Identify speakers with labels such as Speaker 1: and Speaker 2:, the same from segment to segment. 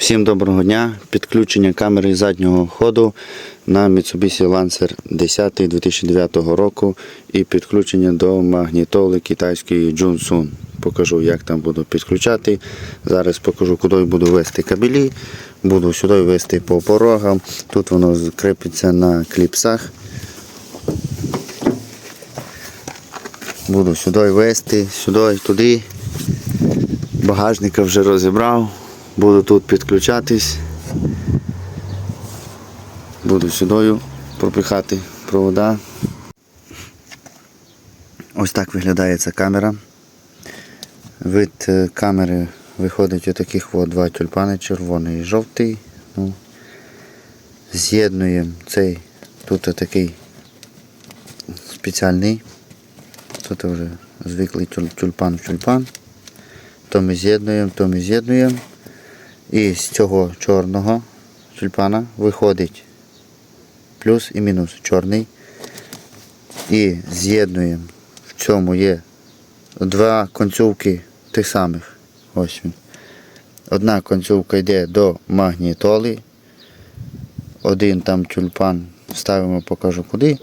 Speaker 1: Всім доброго дня. Підключення камери заднього ходу на Mitsubishi Lancer 10 2009 року і підключення до магнітоли китайської Junsun. Покажу, як там буду підключати. Зараз покажу, куди буду вести кабелі. Буду сюди вести по порогам. Тут воно кріпиться на кліпсах. Буду сюди вести, сюди, туди. Багажника вже розібрав. Буду тут підключатись. Буду сюди пропихати провода. Ось так виглядає ця камера. Вид е, камери виходить отаких от два тюльпани, червоний і жовтий. Ну, з'єднуємо цей, тут такий спеціальний. Тут вже звиклий тюльпан в тюльпан. То ми з'єднуємо, то ми з'єднуємо. І з цього чорного тюльпана виходить плюс і мінус чорний. І з'єднуємо. В цьому є два концовки тих самих. Ось він. Одна концовка йде до магнітоли. Один там тюльпан ставимо, покажу куди.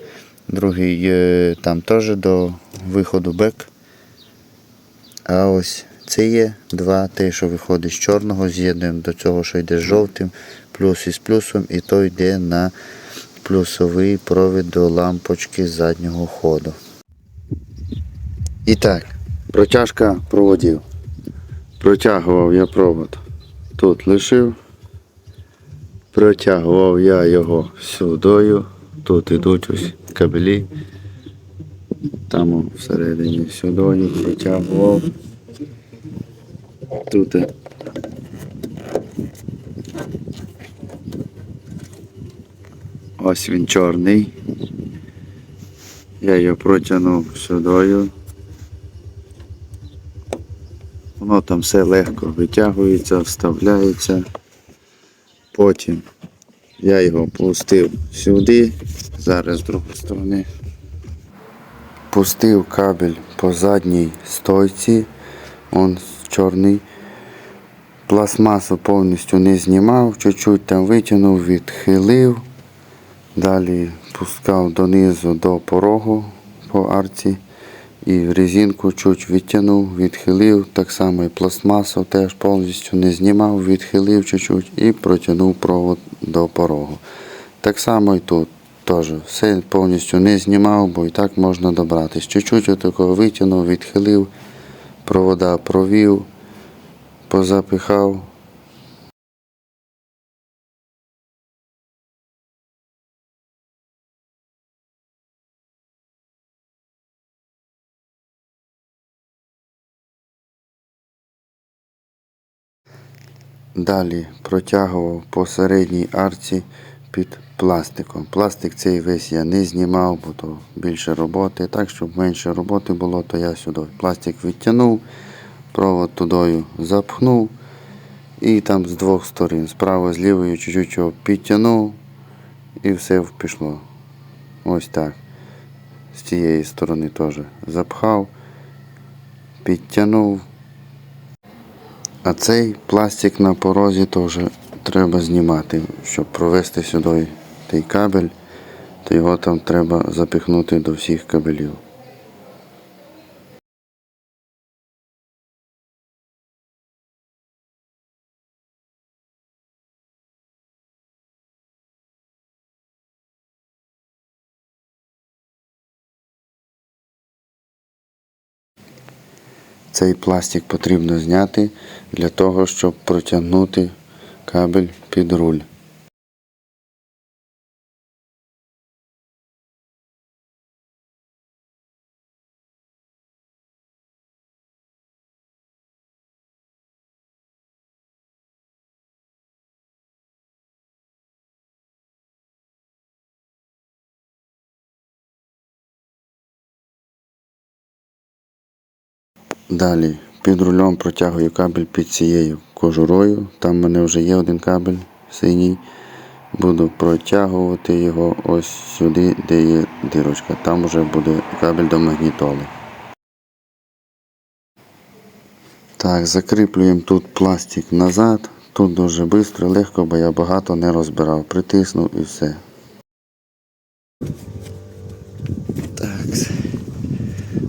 Speaker 1: Другий е, там теж до виходу бек. А ось це є два, те, що виходить з чорного, з'єднуємо до цього, що йде з жовтим, плюс із плюсом, і то йде на плюсовий провід до лампочки заднього ходу. І так, протяжка проводів. Протягував я провод. Тут лишив. Протягував я його сюдою. Тут ідуть ось кабелі. Там всередині сюди протягував. Тут ось він чорний. Я його протягнув сюди. Воно там все легко витягується, вставляється. Потім я його пустив сюди, зараз з другої сторони. Пустив кабель по задній стойці, он чорний. Пластмасу повністю не знімав, чуть-чуть там витягнув, відхилив. Далі пускав донизу до порогу по арці. І резинку чуть відтягнув, відхилив, так само і пластмасу теж повністю не знімав, відхилив чуть-чуть і протягнув провод до порогу. Так само і тут теж все повністю не знімав, бо і так можна добратись. Чуть-чуть отакого витягнув, відхилив, провода провів, позапихав. Далі протягував по середній арці під пластиком. Пластик цей весь я не знімав, бо то більше роботи. Так, щоб менше роботи було, то я сюди пластик відтягнув, провод тудою запхнув і там з двох сторін, справа з лівою чуть-чуть підтягнув і все пішло. Ось так. З цієї сторони теж запхав, підтягнув. А цей пластик на порозі теж треба знімати, щоб провести сюди той кабель, то його там треба запихнути до всіх кабелів. Цей пластик потрібно зняти для того, щоб протягнути кабель під руль. Далі під рулем протягую кабель під цією кожурою. Там в мене вже є один кабель синій. Буду протягувати його ось сюди, де є дирочка. Там вже буде кабель до магнітоли. Так, закріплюємо тут пластик назад. Тут дуже швидко, легко, бо я багато не розбирав. Притиснув і все. Так.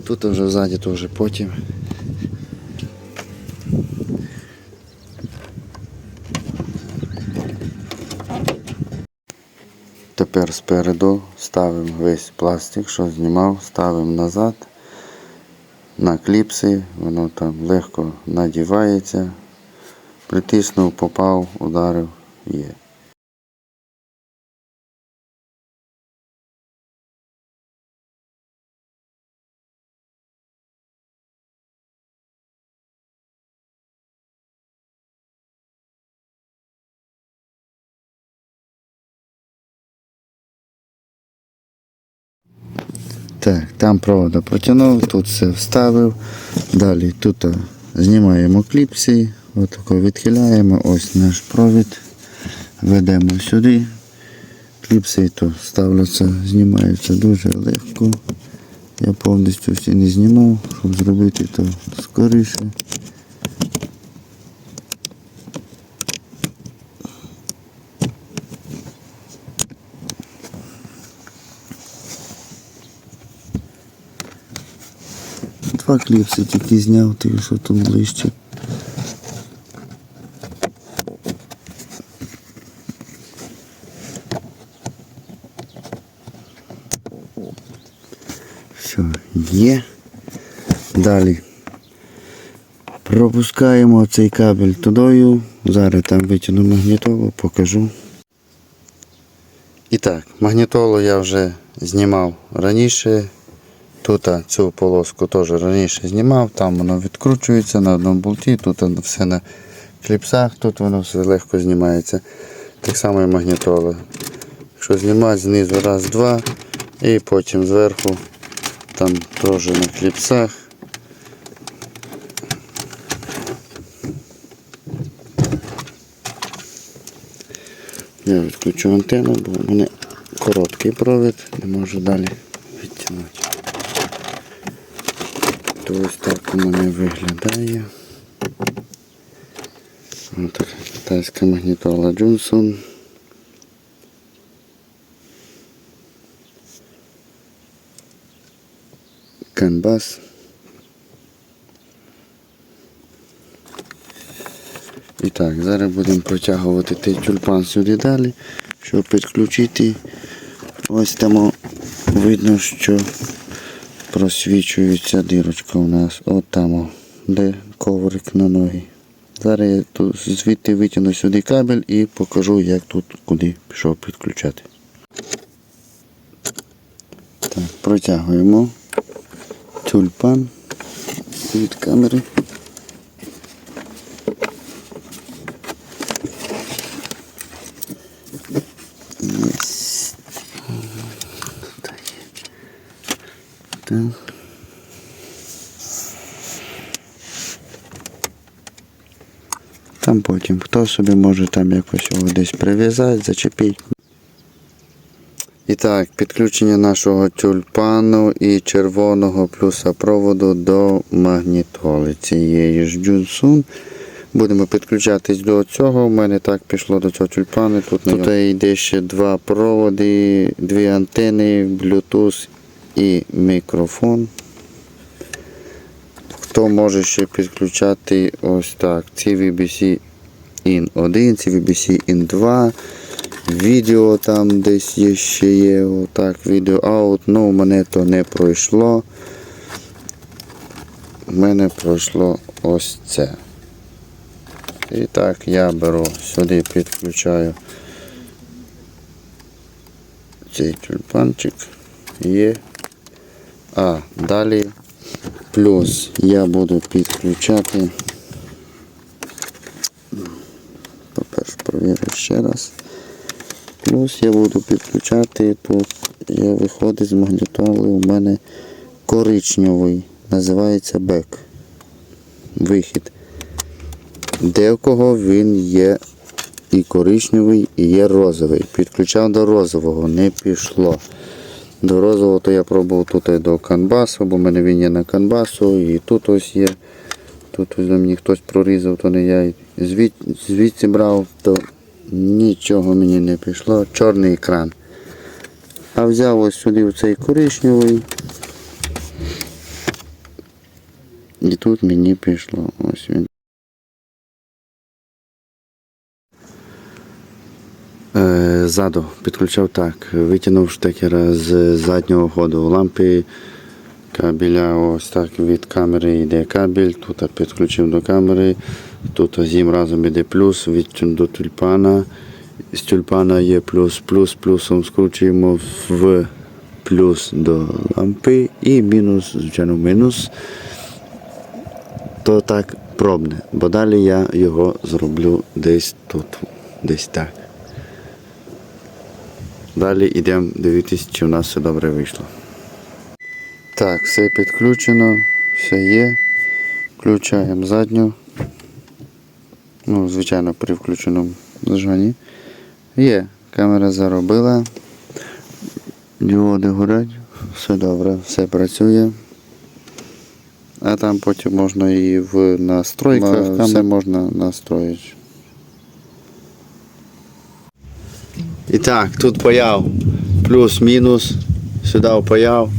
Speaker 1: Тут вже ззаді, то вже потім. Тепер спереду ставимо весь пластик, що знімав, ставимо назад на кліпси, воно там легко надівається. Притиснув, попав, ударив, є. Так, там провода протягнув, тут все вставив. Далі тут знімаємо кліпси, отако відхиляємо, ось наш провід. Ведемо сюди. Кліпси то ставляться, знімаються дуже легко. Я повністю всі не знімав, щоб зробити то скоріше. Два кліпси тільки зняв, ти що тут ближче. Все, є. Далі. Пропускаємо цей кабель тудою. Зараз там витягну магнітолу, покажу. І так, магнітолу я вже знімав раніше. Тут цю полоску теж раніше знімав, там воно відкручується на одному болті, тут воно все на кліпсах, тут воно все легко знімається. Так само і магнітола. Якщо знімати знизу раз, два і потім зверху там теж на кліпсах. Я відключу антенну, бо в мене короткий провід, не можу далі відтягнути. То ось так у мене виглядає. Ось китайська магнітола Johnson. Canvas. І так, зараз будемо протягувати той тюльпан сюди далі, щоб підключити. Ось там видно, що просвічується дірочка у нас. От там, де коврик на ноги. Зараз я тут звідти витягну сюди кабель і покажу, як тут куди пішов підключати. Так, протягуємо тюльпан від камери. Так. Там потім хто собі може там якось його десь прив'язати, зачепити. І так, підключення нашого тюльпану і червоного плюса проводу до магнітоли цієї ж Джунсун. Будемо підключатись до цього. У мене так пішло до цього тюльпану. Тут, Тут йде ще два проводи, дві антени, Bluetooth і мікрофон. Хто може ще підключати ось так. CVBC IN 1, CVBC IN 2. Відео там десь є ще є. Отак, відео аут. Ну, мене то не пройшло. У мене пройшло ось це. І так я беру сюди, підключаю цей тюльпанчик. Є. А, далі плюс я буду підключати. По-перше, провірю ще раз. Плюс я буду підключати тут, я виходить з магнітоли, у мене коричневий, називається бек. Вихід. Де в кого він є і коричневий, і є розовий. Підключав до розового, не пішло. До розового то я пробував тут до канбасу, бо в мене він є на канбасу, і тут ось є. Тут ось мені хтось прорізав, то не я. звід, звідси брав, то нічого мені не пішло. Чорний екран. А взяв ось сюди цей коричневий. І тут мені пішло. Ось він. Ззаду підключав так, витягнув штекера з заднього ходу лампи кабеля, ось так від камери йде кабель, тут підключив до камери, тут зім разом йде плюс від до тюльпана. З тюльпана є плюс, плюс, плюсом скручуємо в плюс до лампи і мінус, звичайно, мінус. То так пробне, бо далі я його зроблю десь тут, десь так. Далі йдемо дивитися, чи в нас все добре вийшло. Так, все підключено, все є. Включаємо задню. Ну, звичайно, при включеному зажиганні. Є, камера заробила. Діоди горять, все добре, все працює. А там потім можна і в настройках, там все можна настроїти. І так, тут паяв плюс-мінус, сюди впаяв.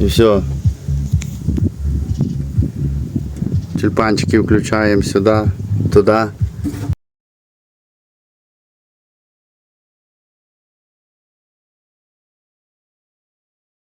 Speaker 1: І все. Тюльпанчики включаємо сюди, туди.